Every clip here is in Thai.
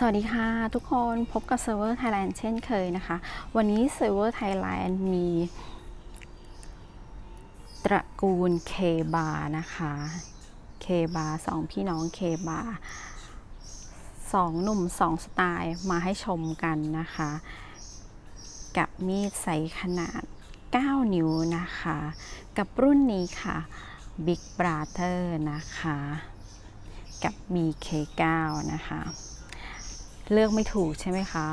สวัสดีค่ะทุกคนพบกับ Server Thailand เช่นเคยนะคะ วันนี้ Server Thailand มีตระกูลเคบานะคะเคบาสองพี่น้องเคบาสองหนุ่มสองสไตล์มาให้ชมกันนะคะ กับมีดใสขนาด 9 นิ้วนะคะ กับรุ่นนี้ค่ะ Big Brother นะคะ กับ BK9 นะคะ เลือกไม่ถูกใช่ไหมคะ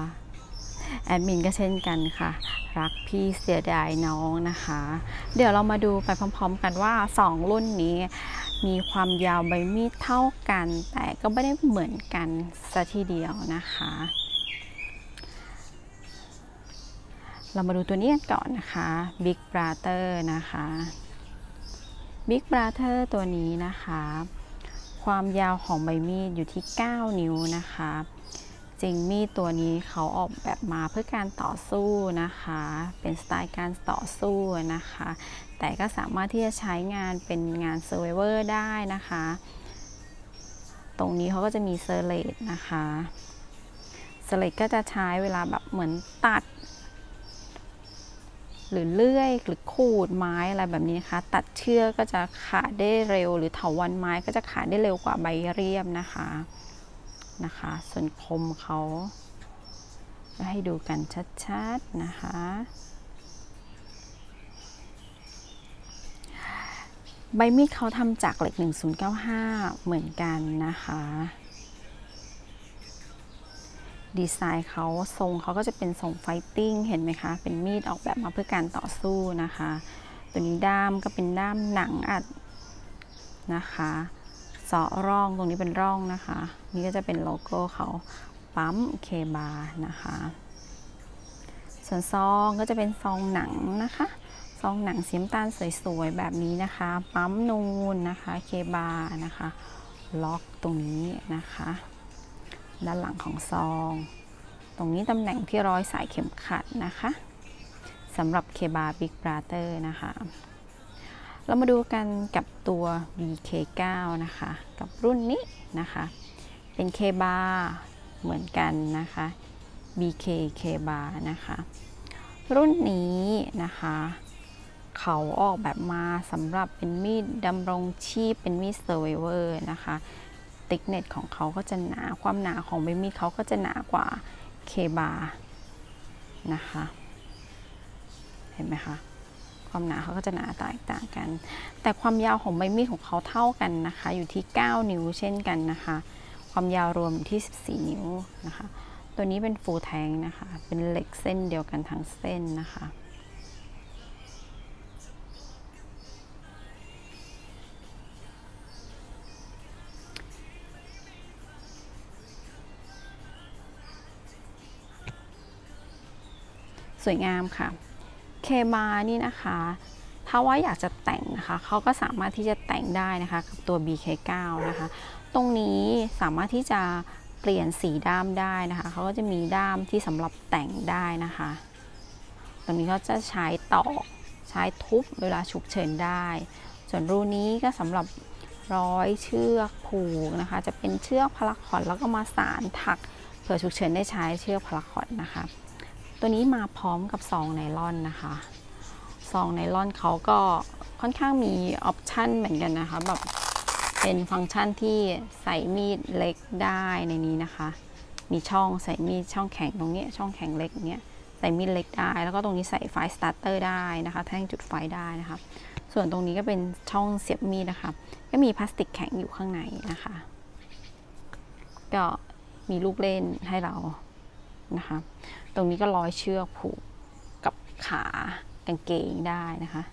แอดมินก็เช่นกันค่ะ รักพี่เสียดายน้องนะคะ เดี๋ยวเรามาดูไปพร้อมๆกันว่า 2 รุ่นนี้ มีความยาวใบมีดเท่ากัน แต่ก็ไม่ได้เหมือนกันซะทีเดียวนะคะ เรามาดูตัวนี้กันก่อนนะคะ Big Brother นะคะ Big Brother ตัวนี้นะคะ ความยาวของใบมีดอยู่ที่ 9 นิ้วนะคะ จริงมีดตัวนี้เขาออกแบบมาเพื่อการต่อสู้นะคะ เป็นสไตล์การต่อสู้นะคะ แต่ก็สามารถที่จะใช้งานเป็นงานเซอร์ไวเวอร์ได้นะคะ ตรงนี้เขาก็จะมีเซอร์เลตนะคะเซอร์เลตก็จะใช้เวลาแบบเหมือนตัด หรือเลื่อยหรือขูดไม้อะไรแบบนี้นะคะ ตัดเชือกก็จะขาดได้เร็ว หรือเถาวันไม้ก็จะขาดได้เร็วกว่าใบเรียบนะคะ นะคะ ส่วนคมเขาให้ดูกันชัดๆนะคะ ใบมีดเขาทำจากเหล็ก 1095 เหมือนกันนะคะ ดีไซน์เขาทรงเขาก็จะเป็นทรงไฟติ้งเห็นไหมคะ เป็นมีดออกแบบมาเพื่อการต่อสู้นะคะ ตัวนี้ด้ามก็เป็นด้ามหนังอัดนะคะ สาะร่องตรงนี้เป็นร่องนะคะ นี่ก็จะเป็นโลโก้เขาปั๊มเคบานะคะ ส่วนซองก็จะเป็นซองหนังนะคะ ซองหนังสีน้ำตาลสวยๆ แบบนี้นะคะ ปั๊มนูนนะคะเคบานะคะ ล็อกตรงนี้นะคะ ด้านหลังของซอง ตรงนี้ตำแหน่งที่ร้อยสายเข็มขัดนะคะสำหรับเคบาบิ๊กบราเตอร์นะคะ เรามาดูกันกับตัว BK9 นะคะ กับรุ่นนี้นะคะ เป็นเคบาเหมือนกันนะคะ BK เคบานะคะ รุ่นนี้นะคะ เขาออกแบบมาสำหรับเป็นมีดดำรงชีพเป็นมีดเซอร์ไวเวอร์นะคะติกเน็ตของเขาก็จะหนา ความหนาของใบมีดเขาก็จะหนากว่าเคบานะคะ เห็นไหมคะ ความหนาเขาก็จะหนาแตกต่างกัน แต่ความยาวของใบมีดของเขาเท่ากันนะคะ อยู่ที่ 9 นิ้วเช่นกันนะคะ ความยาวรวมอยู่ที่ 14 นิ้วนะคะ ตัวนี้เป็นฟูแทงนะคะ เป็นเหล็กเส้นเดียวกันทั้งเส้นนะคะสวยงามค่ะ เคมานี่นะคะ ถ้าว่าอยากจะแต่งนะคะเขาก็สามารถที่จะแต่งได้นะคะกับตัว BK9 นะคะ ตรงนี้สามารถที่จะเปลี่ยนสีด้ามได้นะคะเขาก็จะมีด้ามที่สำหรับแต่งได้นะคะ ตรงนี้เขาจะใช้ตอกใช้ทุบเวลาฉุกเฉินได้ ส่วนรูนี้ก็สำหรับร้อยเชือกผูกนะคะ จะเป็นเชือกพาราคอตแล้วก็มาสารถักเผื่อฉุกเฉินได้ใช้เชือกพาราคอตนะคะ ตัวนี้มาพร้อมกับซองไนลอนนะคะซองไนลอนเขาก็ค่อนข้างมีออปชันเหมือนกันนะคะแบบเป็นฟังก์ชันที่ใส่มีดเล็กได้ในนี้นะคะ มีช่องใส่มีดช่องแข็งตรงนี้ช่องแข็งเล็กเนี้ยใส่มีดเล็กได้ แล้วก็ตรงนี้ใส่ไฟสตาร์เตอร์ได้นะคะ แท่งจุดไฟได้นะคะ ส่วนตรงนี้ก็เป็นช่องเสียบมีดนะคะ ก็มีพลาสติกแข็งอยู่ข้างในนะคะ ก็มีลูกเล่นให้เรา นะคะ ตรงนี้ก็ร้อยเชือกผูกกับขากางเกงได้นะคะ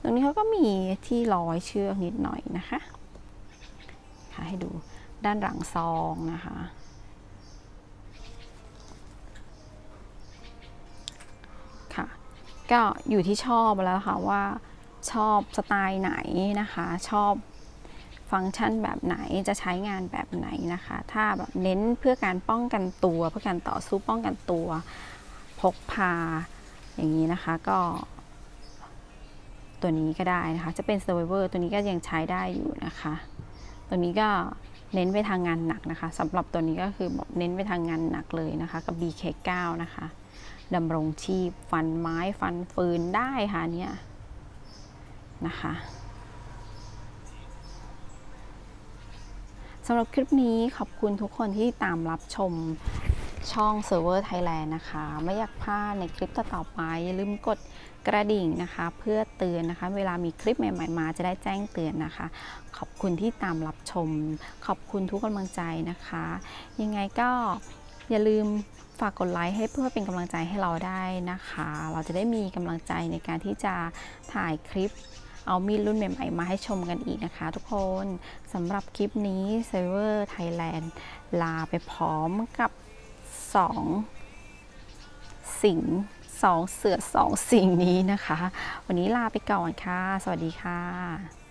ตรงนี้เขาก็มีที่ร้อยเชือกนิดหน่อยนะคะค่ะให้ดูด้านหลังซองนะคะ ค่ะ ก็อยู่ที่ชอบแล้วค่ะว่าชอบสไตล์ไหนนะคะ ชอบ ฟังก์ชันแบบไหนจะใช้งานแบบไหนนะคะ ถ้าแบบเน้นเพื่อการป้องกันตัว เพื่อการต่อสู้ป้องกันตัว พกพาอย่างนี้นะคะก็ตัวนี้ก็ได้นะคะ จะเป็น Survivor ตัวนี้ก็ยังใช้ได้อยู่นะคะ ตัวนี้ก็เน้นไปทางงานหนักนะคะสำหรับตัวนี้ก็คือแบบเน้นไปทางงานหนักเลยนะคะ กับ BK9 นะคะดำรงชีพ ฟันไม้ฟันฟืนได้ค่ะเนี่ยนะคะ สำหรับคลิปนี้ขอบคุณทุกคนที่ตามรับชมช่อง Server Thailand นะคะ ไม่อยากพลาดในคลิปต่อๆไป อย่าลืมกดกระดิ่งนะคะ เพื่อเตือนนะคะ เวลามีคลิปใหม่ๆ มาจะได้แจ้งเตือนนะคะ ขอบคุณที่ตามรับชม ขอบคุณทุกกำลังใจนะคะ ยังไงก็อย่าลืมฝากกดไลค์ให้เพื่อเป็นกำลังใจให้เราได้นะคะ เราจะได้มีกำลังใจในการที่จะถ่ายคลิป เอามีดรุ่นใหม่ๆ มาให้ชมกันอีกนะคะทุกคนสำหรับคลิปนี้ Server Thailand ลาไปพร้อมกับ 2 สิงสองเสือสองสิ่งนี้นะคะ วันนี้ลาไปก่อนค่ะ สวัสดีค่ะ